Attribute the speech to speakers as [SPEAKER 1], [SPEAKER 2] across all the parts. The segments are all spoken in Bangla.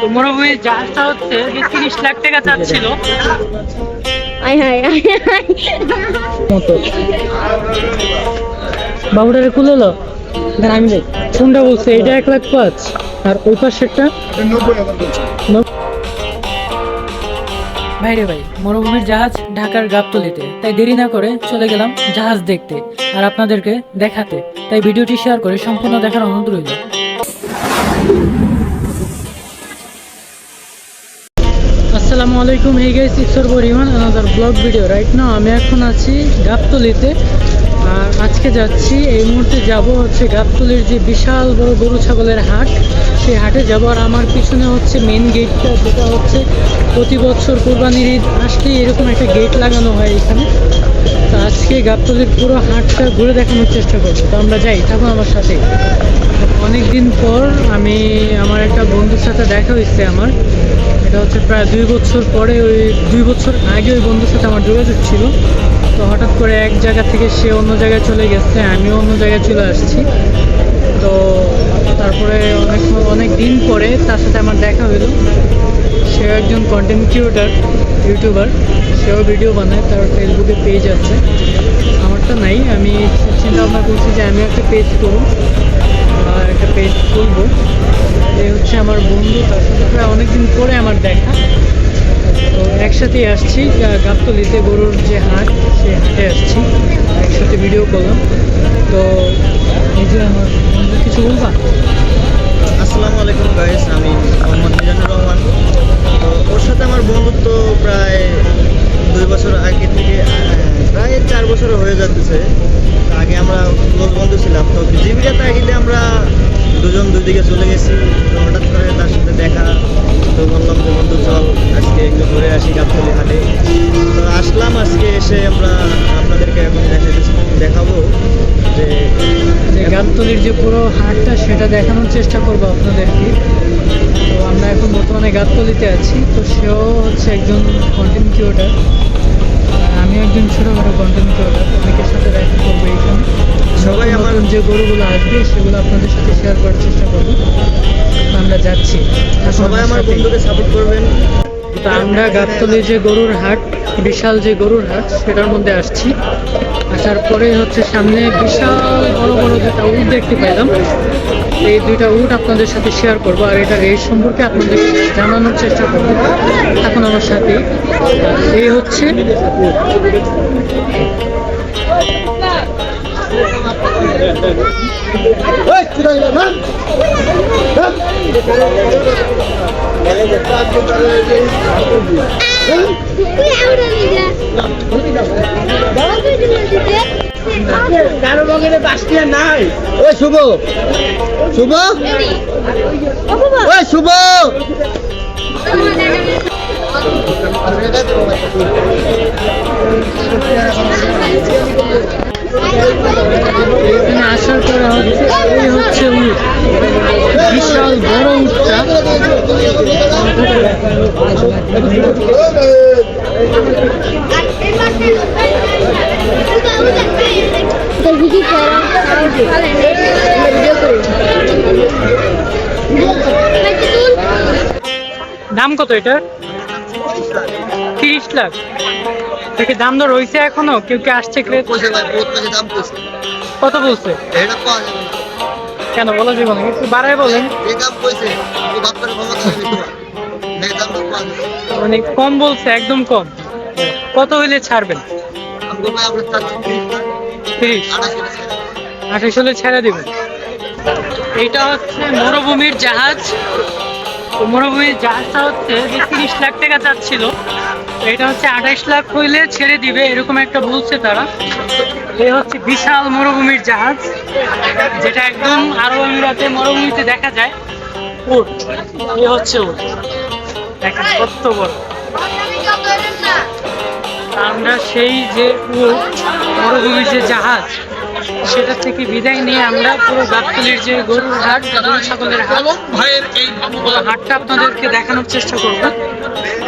[SPEAKER 1] তো মরুভূমির জাহাজটা হচ্ছে যে তিরিশ লাখ টাকা চাচ্ছিল। বাবুটারে দেন আমি যাই। কোনটা বলছে এটা এক লাখ পাঁচ আর ওই পাশেরটা? ভাইরে ভাই মরুভূমির জাহাজ ঢাকার গাবতলিতে। তাই দেরি না করে চলে গেলাম জাহাজ দেখতে আর আপনাদেরকে দেখাতে। তাই ভিডিওটি শেয়ার করে সম্পূর্ণ দেখার অনুরোধ রইল। আসসালামু আলাইকুম। এই গাইস ইফসর পরিমাণ আনাদার ব্লগ ভিডিও রাইট না আমি এখন আছি গাবতলিতে। আর আজকে যাচ্ছি, এই মুহূর্তে যাব হচ্ছে গাবতলির যে বিশাল বড় গরু ছাগলের হাট। সেই হাটে যাব আর আমার পিছনে হচ্ছে মেন গেটটা যেটা হচ্ছে প্রতি বছর কোরবানির ঈদ আসলেই এরকম একটা গেট লাগানো হয় এখানে। তো আজকে গাবতলির পুরো হাটটা ঘুরে দেখানোর চেষ্টা করব। তো আমরা যাই থাকুন আমার সাথে। অনেক দিন পর আমি, আমার একটা বন্ধুর সাথে দেখা হয়েছে আমার। এটা হচ্ছে প্রায় দুই বছর পরে ওই, দুই বছর আগে ওই বন্ধুর সাথে আমার যোগাযোগ ছিল। তো হঠাৎ করে এক জায়গা থেকে সে অন্য জায়গায় চলে গেছে, আমিও অন্য জায়গায় চলে আসছি। তো তারপরে অনেক অনেক দিন পরে তার সাথে আমার দেখা হলো সে একজন কন্টেন্ট ক্রিয়েটার ইউটিউবার সেও ভিডিও বানায়, তার ফেসবুকে পেজ আছে। আমারটা নাই, আমি চিন্তা ভাবনা করছি যে আমি একটা পেজ করব একটা পেজ খুলবো। এই হচ্ছে আমার বন্ধু, তার সাথে প্রায় অনেকদিন পরে আমার দেখা। একসাথেই আসছি গাবতলিতে গরুর যে হাট, সেই হাটে আসছি। একসাথে ভিডিও করলাম। তো এই যে আমার বন্ধু, কিছু বলবা?
[SPEAKER 2] আসসালামু আলাইকুম গাইস আমি মোহাম্মদ মিজানুর রহমান। তো ওর সাথে আমার বন্ধুত্ব প্রায় দুই বছর আগে থেকে প্রায় চার বছর হয়ে যাচ্ছে। আগে আমরা বন্ধু ছিলাম। তো জীবিকাতে আগে আমরা দুজন দুই দিকে চলে গেছি তো হঠাৎ করে তার সাথে দেখা তো বললাম যে বন্ধু চল আজকে একটু ঘুরে আসি গাবতলি হাটে তো আসলাম আজকে এসে আমরা আপনাদেরকে এখন দেখাইতেছি দেখাবো যে
[SPEAKER 1] গাবতলির যে পুরো হাটটা সেটা দেখানোর চেষ্টা করব আপনাদেরকে। তো আমরা এখন বর্তমানে গাবতলিতে আছি তো সেও হচ্ছে একজন কন্টেন্ট ক্রিয়েটার একজন ছোটোখাটো কন্টেন্ট ক্রিয়েটার অনেকের সাথে দেখা করব এইখানে।
[SPEAKER 2] সবাই আমার-
[SPEAKER 1] যে গরুগুলো আসবে সেগুলো আপনাদের সাথে শেয়ার করার চেষ্টা করব। আমরা যাচ্ছি।
[SPEAKER 2] সবাই আমার। বন্ধুকে সাপোর্ট করবেন।
[SPEAKER 1] তো আমরা গাবতলি যে গরুর হাট বিশাল যে গরুর হাট সেটার মধ্যে আসছি। আসার পরে হচ্ছে সামনে বিশাল বড় বড় দুটা উট দেখতে পেলাম। এই দুইটা উট আপনাদের সাথে শেয়ার করব, আর এটা রেস সম্পর্কে আপনাদের জানানোর চেষ্টা করব এখন আমার সাথে। এই হচ্ছে উট।
[SPEAKER 3] নাই ওই শুভ শুভ ওই শুভ
[SPEAKER 1] আসার পরে হচ্ছে, এই হচ্ছে উট বিশাল বড় উটটা
[SPEAKER 4] তো করো করি
[SPEAKER 1] দাম কত এটা? তিরিশ লাখ। দেখে, দাম দর রয়েছে এখনও? কেউ কি আসছে কত বলছে?
[SPEAKER 2] এটা পাওয়া যাবে না।
[SPEAKER 1] কেন বলা যাবে না একটু বাড়ায় বলেন।
[SPEAKER 2] যে কইছে ও বাপের বাবা খাবে তো তো পাওয়া যাবে
[SPEAKER 1] মানে কম বলছে একদম কম। কত হইলে ছাড়বেন?
[SPEAKER 2] আমগো ভাই আমরা চাচ্ছি
[SPEAKER 1] তিরিশ
[SPEAKER 2] আঠাশ
[SPEAKER 1] হলে ছেড়ে দিবেন। এইটা হচ্ছে মরুভূমির জাহাজ। মরুভূমির জাহাজটা হচ্ছে যে তিরিশ লাখ টাকা চাচ্ছিল। এটা হচ্ছে আঠাশ লাখ হইলে ছেড়ে দিবে, এরকম একটা বলছে তারা। এই হচ্ছে বিশাল মরুভূমির জাহাজ, যেটা একদম আরব আমিরাতে মরুভূমিতে দেখা যায়। উট এই হচ্ছে উট। দেখেন কত বড়। আমরা সেই যে উট, মরুভূমির যে জাহাজ সেটা থেকে বিদায় নিয়ে আমরা পুরো গাবতলির যে গরুর হাট গরু ছাগলের হাট পুরো হাটটা আপনাদেরকে দেখানোর চেষ্টা করব।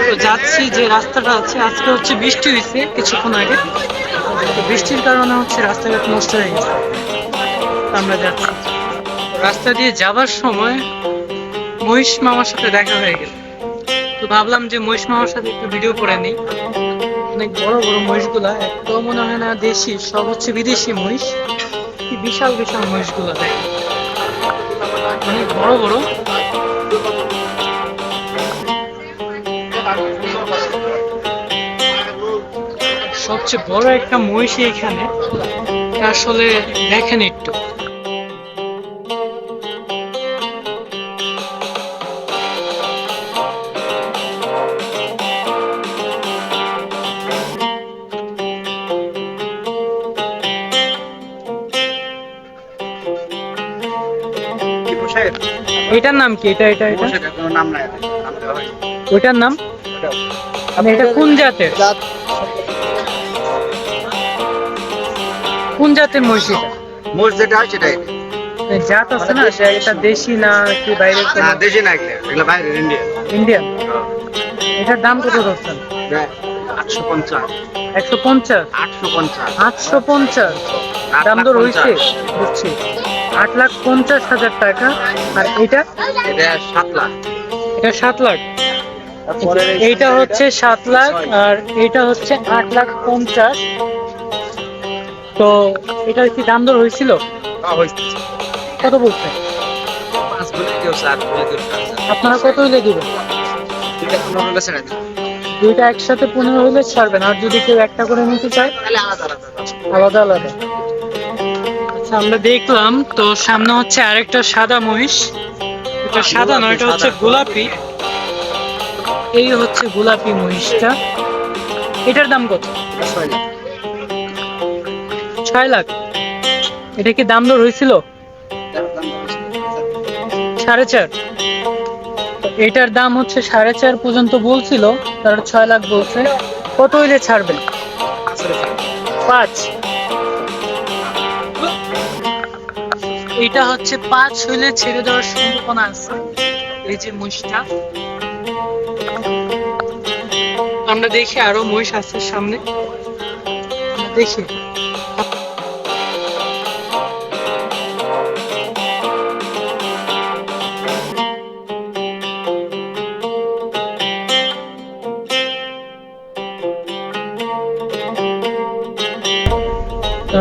[SPEAKER 1] তো যাচ্ছি যে রাস্তাটা আছে আজকে হচ্ছে বৃষ্টি হয়েছে কিছুক্ষণ আগে। বৃষ্টির কারণে হচ্ছে রাস্তাঘাট নষ্ট হয়ে গেছে। আমরা যাচ্ছি। রাস্তা দিয়ে যাবার সময় মহিষ মামার সাথে দেখা হয়ে গেল। তো ভাবলাম যে মহিষ মামার সাথে একটু ভিডিও করে নিই। অনেক বড় বড় মহিষগুলা একটাও মনে হয় না দেশি, সব হচ্ছে বিদেশি মহিষ। কি বিশাল বিশাল মহিষগুলা। দেখেন অনেক বড় বড়। সবচেয়ে বড় একটা মহিষ এখানে আসলে দেখেন একটু। এটার নাম কি? এটা এটা এটা?
[SPEAKER 3] নাম নাই নাম
[SPEAKER 1] ওইটার নাম? এটা কোন জাতের? কোন জাতের মহিষী এটা?
[SPEAKER 3] মোষ যেটা হয় সেটাই।
[SPEAKER 1] জাত আছে না? সে এটা দেশি না কি বাইরের
[SPEAKER 3] না দেশি না এগুলো। ইন্ডিয়া
[SPEAKER 1] ইন্ডিয়ান এটার দাম কত ধরছেন?
[SPEAKER 3] আটশো পঞ্চাশ।
[SPEAKER 1] একশো পঞ্চাশ?
[SPEAKER 3] আটশো পঞ্চাশ।
[SPEAKER 1] আটশো পঞ্চাশ। দাম তো রয়েছে বুঝছি আট লাখ পঞ্চাশ হাজার টাকা। আর এটা
[SPEAKER 3] এটা সাত লাখ।
[SPEAKER 1] এটা সাত লাখ। এইটা হচ্ছে সাত লাখ আর এটা হচ্ছে আট লাখ পঞ্চাশ। তো এটার কি দাম দর হয়েছিল? কত বলছে? আপনারা কত হইলে দিবেন?
[SPEAKER 3] এটা
[SPEAKER 1] দুইটা একসাথে পনেরো হইলে ছাড়বেন আর যদি কেউ একটা করে নিতে চায়
[SPEAKER 3] আলাদা আলাদা।
[SPEAKER 1] আমরা দেখলাম তো সামনে হচ্ছে আরেকটা সাদা মহিষ। এটা সাদা নয় এটা হচ্ছে গোলাপি। এই হচ্ছে গোলাপি মহিষটা। এটার দাম কত?
[SPEAKER 3] ছয় লাখ।
[SPEAKER 1] এটা কি দাম দর হয়েছিল? সাড়ে চার। এটার দাম হচ্ছে সাড়ে চার পর্যন্ত বলছিল তারা ছয় লাখ বলছে। কত হইলে ছাড়বেন? পাঁচ। এটা হচ্ছে পাঁচ হইলে ছেড়ে দেওয়ার সম্ভাবনা আছে। এই যে মহিষটা। আমরা দেখি আরও মহিষ আছে সামনে। দেখি।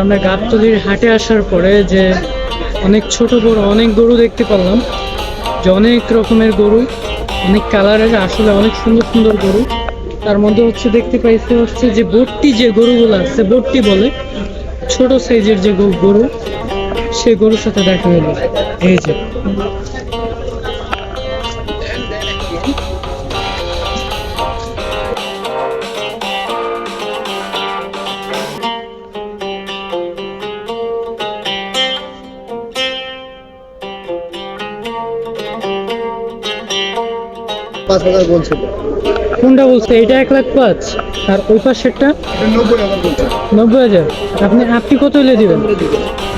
[SPEAKER 1] আমরা গাবতলির হাটে আসার পরে যে অনেক ছোট বড় অনেক গরু দেখতে পারলাম যে অনেক রকমের গরু, অনেক কালারের আসলে অনেক সুন্দর সুন্দর গরু। তার মধ্যে হচ্ছে দেখতে পাইছে হচ্ছে যে বট্টি যে গরুগুলো আছে বট্টি বলে, ছোট সাইজের যে গরু- সে গরুর সাথে দেখা গেল এই যে।
[SPEAKER 3] পাঁচ হাজার বলছিল
[SPEAKER 1] কোনটা বলছে? এটা এক লাখ পাঁচ। আর ওই পাশেরটা?
[SPEAKER 3] নব্বই হাজার বলছে।
[SPEAKER 1] নব্বই হাজার। আপনি আপনি কত হইলে দিবেন?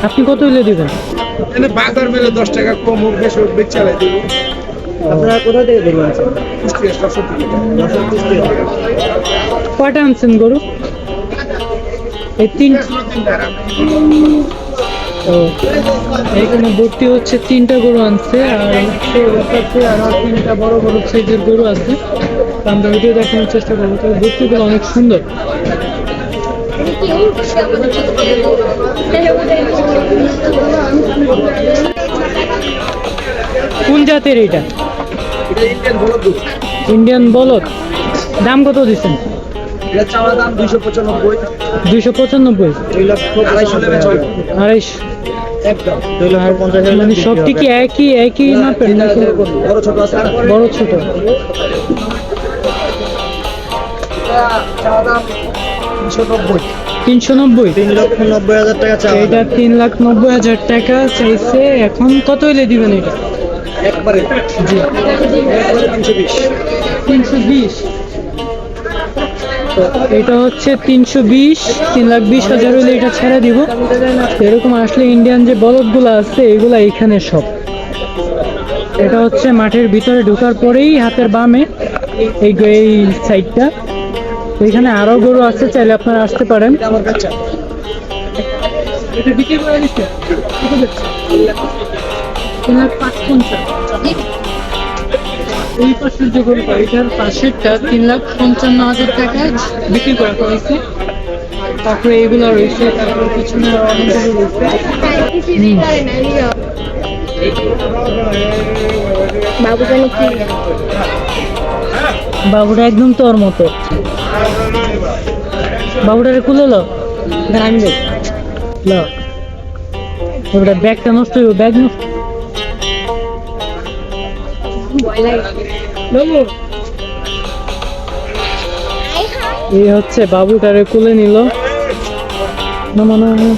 [SPEAKER 1] আপনি কত হইলে দিবেন?
[SPEAKER 5] এখানে বাজার মেলে দশ টাকা কম হোক বেশি হোক বেচ চালাই দিব।
[SPEAKER 2] আপনারা কোথা থেকে দেখবেন
[SPEAKER 1] কয়টা আনছেন গরু? এই তিন ও এখানে ভর্তি হচ্ছে তিনটা গরু আনছে আর হচ্ছে ওর কাছে আরও তিনটা বড় বড় সাইজের গরু আছে। তো আমরা ভিডিও দেখানোর চেষ্টা করব। তবে ভর্তিগুলো অনেক সুন্দর। কোন জাতের এটা?
[SPEAKER 5] ইন্ডিয়ান
[SPEAKER 1] বলদ। দাম কত দিচ্ছেন?
[SPEAKER 5] দুইশো পঁচানব্বই।
[SPEAKER 1] দুইশো পঁচানব্বই।
[SPEAKER 5] আড়াইশো একদম।
[SPEAKER 2] দুই লক্ষ পঞ্চাশ হাজার
[SPEAKER 1] মানে সবটি কি একই একই মাপের
[SPEAKER 5] বড় ছোট আছে।
[SPEAKER 1] বড়
[SPEAKER 5] তিনশো নব্বই।
[SPEAKER 1] তিনশো নব্বই?
[SPEAKER 2] তিন লক্ষ নব্বই হাজার টাকা চাওয়া
[SPEAKER 1] এটা তিন লাখ নব্বই হাজার টাকা চাইছে। এখন কত হইলে দিবেন এটা?
[SPEAKER 5] একবারে।
[SPEAKER 1] জি।
[SPEAKER 5] একবারে তিনশো বিশ।
[SPEAKER 1] তিনশো বিশ। এটা হচ্ছে তিনশো বিশ, তিন লাখ বিশ হাজার হলে এটা ছেড়ে দিব। এরকম আসলে ইন্ডিয়ান যে বলদগুলো আছে, এগুলা এখানে সব। এটা হচ্ছে মাঠের ভিতরে ঢোকার পরেই হাতের বামে এই এই সাইডটা। এখানে আরও গরু আছে, চাইলে আপনারা আসতে পারেন। পাঁচ ওই পাশের যে গরুটা এটার পাশেরটা তিন লাখ পঞ্চান্ন হাজার টাকায় বিক্রি করা হয়েছে। তারপরে এগুলো রয়েছে তারপর পিছনে অনেকগুলো রয়েছে। বাবুটা একদম তোর মতো। বাবুটারে কুলে লো। আমি লো। ওটা ব্যাগটা নষ্ট হইব ব্যাগ নষ্ট বাবু এই হচ্ছে বাবুটারে কুলে নিল। নামা নামা নামা।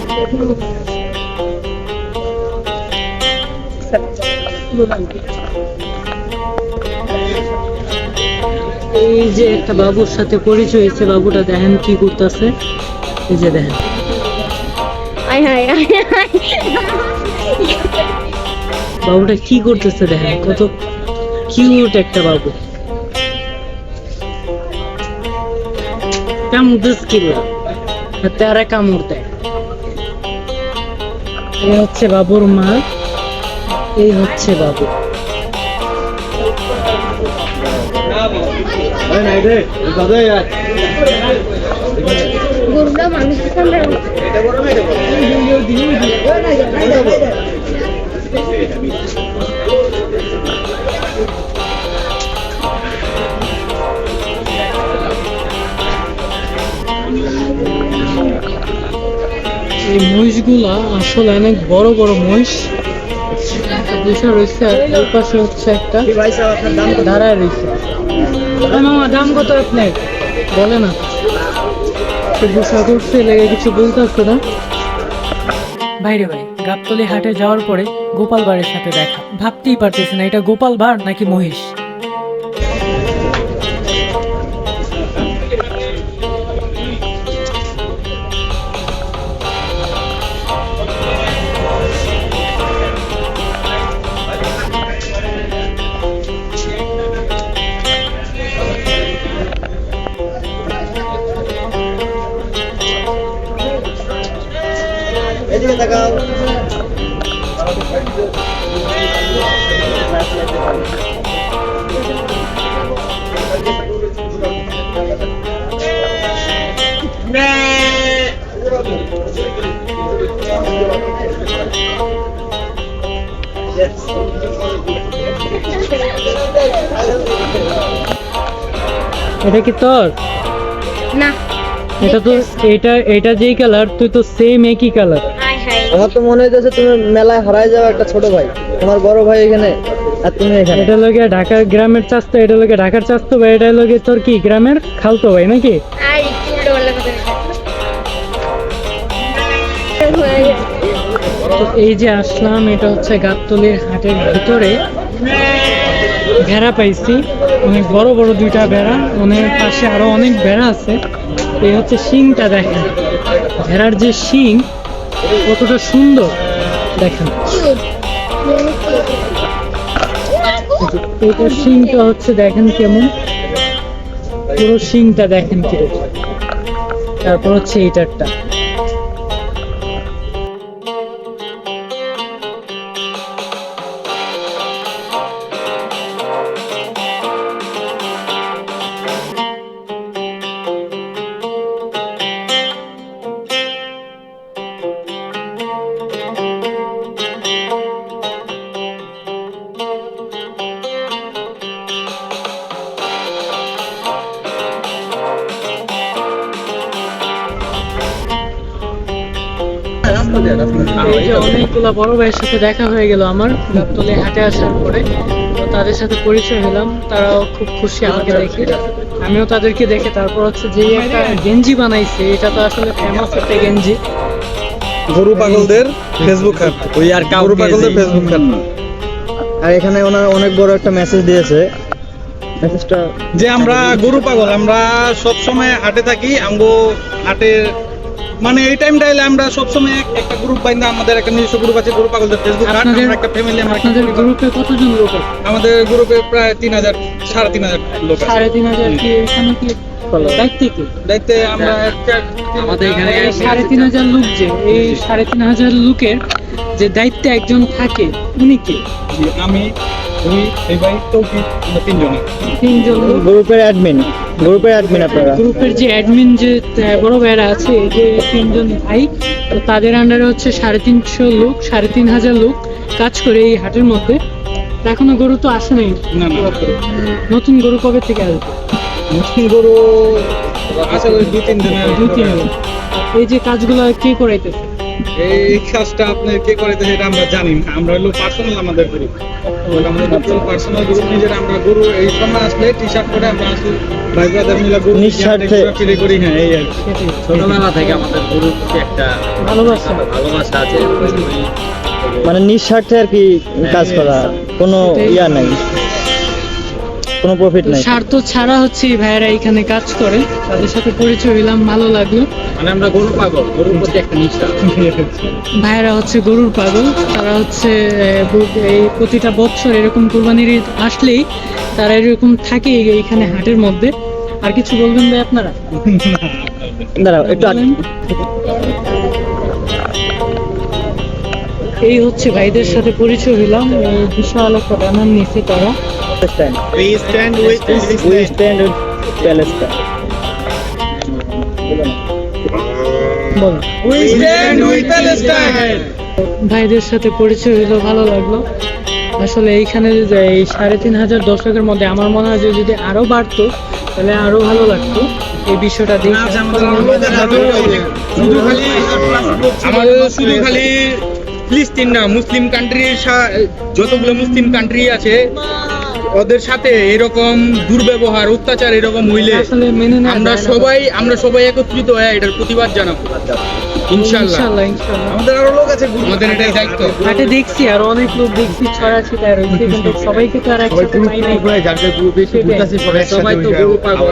[SPEAKER 1] এই যে একটা বাবুর সাথে পরিচয় হয়েছে বাবুটা দেখেন কি করতেছে। এই যে দেখেন। বাবুটা কি করতেছে দেখেন কত কিউট একটা বাবু। কামড় স্কিল তারা কামড় দেয় এই হচ্ছে বাবুর মা এই হচ্ছে বাবু।
[SPEAKER 4] সামনে
[SPEAKER 1] এই মহিষগুলা আসলে অনেক বড় বড় মহিষ। বসে রয়েছে আর ওই পাশে হচ্ছে একটা
[SPEAKER 2] ভাই?
[SPEAKER 1] দাঁড়ায় রয়েছে মামা, দাম কত আপনার? বলে না। গুসা করছে লেগে কিছু বলতেছে না। বাইরে ভাই গাবতলি হাটে যাওয়ার পরে গোপাল বাড়ির সাথে দেখা। ভাবতেই পারতেছে না, এটা গোপাল বার নাকি মহিষ? এটা কি তোর?
[SPEAKER 4] না।
[SPEAKER 1] এটা তো এটা এটা যেই কালার তুই তো সেম একই কালার
[SPEAKER 4] হায়
[SPEAKER 2] আমার তো মনে হইতেছে তুমি মেলায় হারায় যাও একটা ছোট ভাই। তোমার বড় ভাই এখানে আর তুমি এখানে।
[SPEAKER 1] এটা লগে ঢাকার গ্রামের চাস্তো এটা লগে ঢাকার চাস্তো ভাই এটা লগে তোর কি গ্রামের খালতো ভাই নাকি? এই যে আসলাম এটা হচ্ছে গাবতলির হাটের ভিতরে। ভেড়া পাইছি। অনেক বড় বড় দুইটা ভেড়া অনেক পাশে আরও অনেক ভেড়া আছে। এই হচ্ছে শিংটা দেখেন। ভেড়ার যে শিং, কতটা সুন্দর দেখেন। এইটার শিংটা হচ্ছে দেখেন কেমন। পুরো শিংটা দেখেন কীরকম তারপর হচ্ছে এইটারটা। যে বড় ভাইয়ের সাথে দেখা হয়ে গেল আমার। গাবতলে হাটে আসার পরে তাদের সাথে পরিচয় হলাম। তারাও খুব খুশি আমাকে দেখে। আমিও তাদেরকে দেখে তারপর হচ্ছে যে একটা গেঞ্জি বানাইছে এটা তো আসলে ফেমাস একটা গেঞ্জি।
[SPEAKER 5] গরু পাগলদের ফেসবুক হাট
[SPEAKER 2] ওই আর
[SPEAKER 5] গরু পাগলদের ফেসবুক হাট
[SPEAKER 2] আর এখানে ওনার অনেক বড় একটা মেসেজ দিয়েছে। মেসেজটা
[SPEAKER 5] যে আমরা গরু পাগল আমরা সব সময় হাটে থাকি আমগো হাটের মানে এই টাইমটা এলে আমরা সব সময় একটা গ্রুপ বাইন্দা আমাদের একটা নিজস্ব গ্রুপ আছে গরু পাগলদের ফেসবুক আমরা একটা ফ্যামিলি আমরা
[SPEAKER 1] আপনাদের গ্রুপে কতজন লোক আছে?
[SPEAKER 5] আমাদের গ্রুপে প্রায় তিন হাজার সাড়ে তিন হাজার লোক আছে।
[SPEAKER 1] সাড়ে তিন হাজার কি এখানে কি দায়িত্বে কি?
[SPEAKER 5] দায়িত্বে আমরা
[SPEAKER 2] আমাদের এখানে
[SPEAKER 1] সাড়ে তিন হাজার লোক যে এই সাড়ে তিন হাজার লোকের যে দায়িত্বে একজন থাকে উনি কে?
[SPEAKER 5] জি, আমি এই ভাই চৌকি আমরা তিনজনে।
[SPEAKER 2] গ্রুপের অ্যাডমিন গ্রুপের অ্যাডমিন আপনারা।
[SPEAKER 1] গ্রুপের যে অ্যাডমিন যে বড় ভাইরা আছে এই যে তিনজন ভাই তো তাদের আন্ডারে হচ্ছে সাড়ে তিনশো লোক সাড়ে তিন হাজার লোক কাজ করে এই হাটের মধ্যে। তো এখনও গরু তো আসে নাই।
[SPEAKER 5] না না
[SPEAKER 1] নতুন গরু কবে থেকে আসবে?
[SPEAKER 5] মুসলিম গরু দুই তিন দিনের
[SPEAKER 1] দুই তিন। এই যে কাজগুলো কে করাইতেছে?
[SPEAKER 5] এই কাজটা আপনার কে করে দেয় এটা আমরা জানি না। আমরা হলো পার্সোনাল আমাদের গ্রুপ আমাদের পার্সোনাল গ্রুপ নিজের আমরা গরু এই সময় আসলে টি শার্ট পরে আমরা আসলে ভাই ব্রাদার মিলে গরু
[SPEAKER 2] নিঃস্বার্থে।
[SPEAKER 5] ফিরে করি হ্যাঁ এই আর
[SPEAKER 6] ছোটবেলা থেকে আমাদের একটা
[SPEAKER 1] ভালোবাসা।
[SPEAKER 6] ভালোবাসা আছে।
[SPEAKER 2] মানে নিঃস্বার্থে আর কি কাজ করা কোনো ইয়া নাই। কোনো প্রফিট নাই।
[SPEAKER 1] স্বার্থ ছাড়া হচ্ছে এই ভাইয়েরা এখানে কাজ করে। তাদের সাথে পরিচয় হইলাম ভালো লাগল।
[SPEAKER 6] মানে আমরা গরু পাগল গরুর প্রতি একটা নিষ্ঠা।
[SPEAKER 1] ভাইয়েরা হচ্ছে গরুর পাগল তারা হচ্ছে এই প্রতিটা বছর এরকম কোরবানির ঈদ আসলেই তারা এরকম থাকে হাটের মধ্যে। আর কিছু বলবেন ভাই আপনারা?
[SPEAKER 2] দাঁড়াও একটু
[SPEAKER 1] এই হচ্ছে ভাইদের সাথে পরিচয় হইলাম বিশাল একটা ব্যানার নিচে তারা
[SPEAKER 2] stand.
[SPEAKER 5] We stand with
[SPEAKER 2] We stand with Palestine.
[SPEAKER 5] We stand with Palestine.
[SPEAKER 1] ভাইদের সাথে পরিচয় হলো ভালো লাগল। আসলে এইখানে যে এই সাড়ে তিন হাজার দর্শকের মধ্যে আমার মনে হয় যে যদি আরও বাড়তো তাহলে আরও ভালো লাগতো। এই বিষয়টা দেখে
[SPEAKER 5] শুধু খালি ফিলিস্তিন না মুসলিম কান্ট্রির যতগুলো মুসলিম কান্ট্রি আছে ওদের সাথে এরকম দুর্ব্যবহার অত্যাচার এরকম হইলে আমরা সবাই আমরা সবাই একত্রিত হয়ে এটার প্রতিবাদ জানাব। ইনশাল্লাহ আমাদের আরও লোক আছে আমাদের এটাই দায়িত্ব।
[SPEAKER 1] হাটে দেখছি আর অনেক লোক দেখছি ছড়া ছিটা রয়েছে কিন্তু সবাইকে তো আর একসাথে পাই নাই।
[SPEAKER 6] সবাই তো গরু পাগল।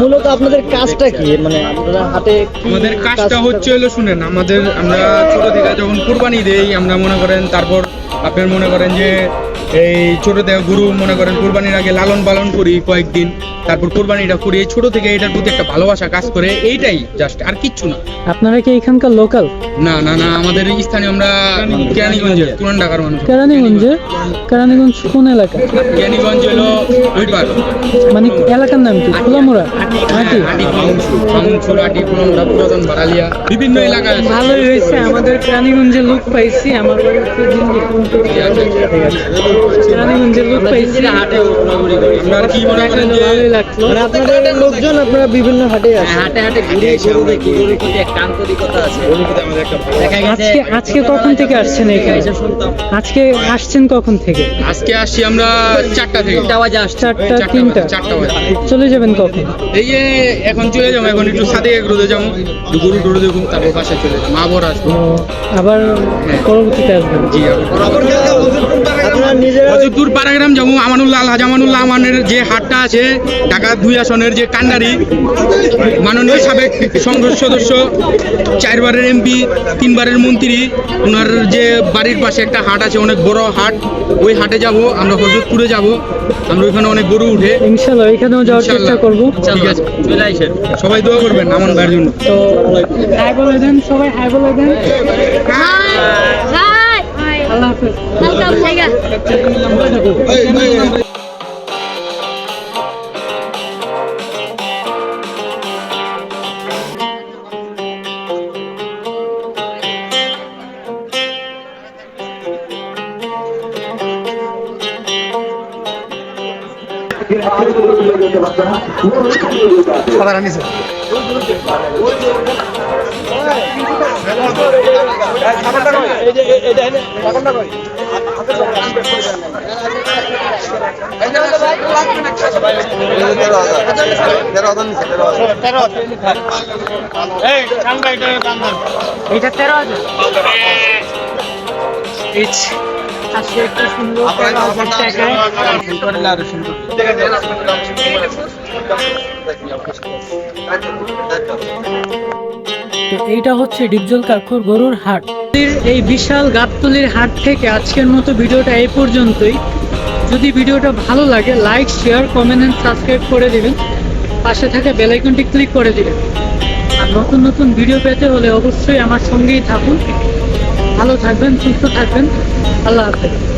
[SPEAKER 2] মূলত আপনাদের কাজটা কি? মানে আপনারা হাতে
[SPEAKER 5] আমাদের কাজটা হচ্ছে হলো শুনেন আমাদের আমরা ছোট থেকে যখন কুরবানি দেই আমরা মনে করেন তারপর আপনার মনে করেন যে এই ছোট থেকে গরু মনে করেন কুরবানির আগে লালন পালন করি কয়েকদিন তারপর কোরবানিটা করি। এই ছোট থেকে এটার প্রতি একটা ভালোবাসা কাজ করে এইটাই জাস্ট আর কিচ্ছু না।
[SPEAKER 1] আপনারা কি এখানকার লোকাল
[SPEAKER 5] না না না আমাদের স্থানীয় আমরা কেরানীগঞ্জের পুরান ঢাকার মানুষ।
[SPEAKER 1] কেরানীগঞ্জে? কেরানীগঞ্জ কোন এলাকা?
[SPEAKER 5] কেরানীগঞ্জ হলো ওই পার
[SPEAKER 1] মানে এলাকার নাম কি? খোলামোড়া?
[SPEAKER 5] আটি বামুনছুর আটি পুরানরা পুরাতন বারালিয়া। বিভিন্ন এলাকা
[SPEAKER 1] ভালোই হয়েছে আমাদের কেরানীগঞ্জের লোক পাইছি আমার বাড়ি হচ্ছে দিল্লি কিন্তু কেরানীগঞ্জের লোক পাইছি
[SPEAKER 6] হাটে ঘোরাঘুরি করি
[SPEAKER 5] আমরা আর কি মনে করেন যে
[SPEAKER 1] ভালোই লাগল
[SPEAKER 2] মানে আপনাদের লোকজন আপনারা বিভিন্ন হাটে আসেন
[SPEAKER 6] হাটে হাটে ঘুরে গরু দেখি গরুর প্রতি একটা আন্তরিকতা আছে দেখা গেছে
[SPEAKER 1] আজকে আজকে কখন থেকে আসছেন? এখানে আজকে আসছেন কখন থেকে
[SPEAKER 5] আজকে আসছি আমরা চারটা থেকে
[SPEAKER 6] তিনটা বাজে আসছে
[SPEAKER 1] চারটা
[SPEAKER 5] চারটা
[SPEAKER 1] তিনটা
[SPEAKER 5] চারটা বাজে।
[SPEAKER 1] চলে যাবেন কখন?
[SPEAKER 5] এই যে এখন চলে যাব এখন একটু সাথে রোদে যাব গরু টরু দেখুন তারপর বাসায় চলে যাব মা বড় আসব
[SPEAKER 1] আবার পরবর্তীতে আসবেন।
[SPEAKER 5] জি আবার হজরতপুর পাড়াগ্রাম যাব আমানুল্লাহ আলহাজ আমানুল্লাহ আমানের যে হাটটা আছে ঢাকা দুই আসনের যে কান্ডারি মাননীয় সাবেক সংসদ সদস্য চারবারের এমপি তিনবারের মন্ত্রী ওনার যে বাড়ির পাশে একটা হাট আছে অনেক বড় হাট ওই হাটে যাব আমরা হজরতপুরে যাব আমরা ওইখানে অনেক গরু উঠে
[SPEAKER 1] ইনশাল্লাহ এখানেও যাওয়ার চেষ্টা। করব।
[SPEAKER 5] ঠিক আছে। সবাই দোয়া করবেন আমান ভাইয়ের জন্য।
[SPEAKER 1] তো হাই বলে দেন সবাই হাই বলে দেন।
[SPEAKER 4] হাই।
[SPEAKER 1] আল্লাহ হাফেজ
[SPEAKER 4] ওয়েলকাম জায়গা
[SPEAKER 1] এটা তেরো হাজার। আজকে একটা সুন্দর তেরো হাজার টাকায় এইটা হচ্ছে ডিপজল কাকুর গরুর হাট। এই বিশাল গাবতলির হাট থেকে আজকের মতো ভিডিওটা এই পর্যন্তই। যদি ভিডিওটা ভালো লাগে like share comment and subscribe করে দিবেন। পাশে থাকা বেল আইকনটি ক্লিক করে দিবেন। আর নতুন নতুন ভিডিও পেতে হলে অবশ্যই আমার সঙ্গেই থাকুন। ভালো থাকবেন, সুস্থ থাকবেন। আল্লাহ হাফেজ।